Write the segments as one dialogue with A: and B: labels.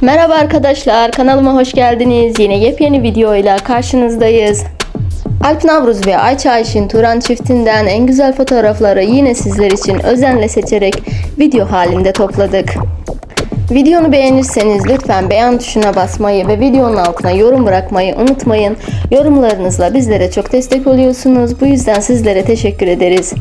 A: Merhaba arkadaşlar, kanalıma hoş geldiniz. Yine yepyeni videoyla karşınızdayız. Alp Navruz ve Ayça Ayşin Turan çiftinden en güzel fotoğrafları yine sizler için özenle seçerek video halinde topladık. Videonu beğenirseniz lütfen beğen tuşuna basmayı ve videonun altına yorum bırakmayı unutmayın. Yorumlarınızla bizlere çok destek oluyorsunuz. Bu yüzden sizlere teşekkür ederiz.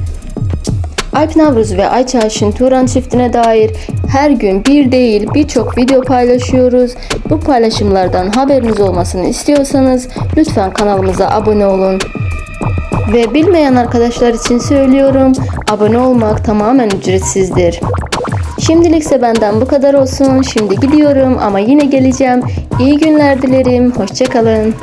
A: Alp Navruz ve Ayça Ayşin Turan çiftine dair her gün bir değil birçok video paylaşıyoruz. Bu paylaşımlardan haberiniz olmasını istiyorsanız lütfen kanalımıza abone olun. Ve bilmeyen arkadaşlar için söylüyorum, abone olmak tamamen ücretsizdir. Şimdilikse benden bu kadar olsun. Şimdi gidiyorum ama yine geleceğim. İyi günler dilerim. Hoşçakalın.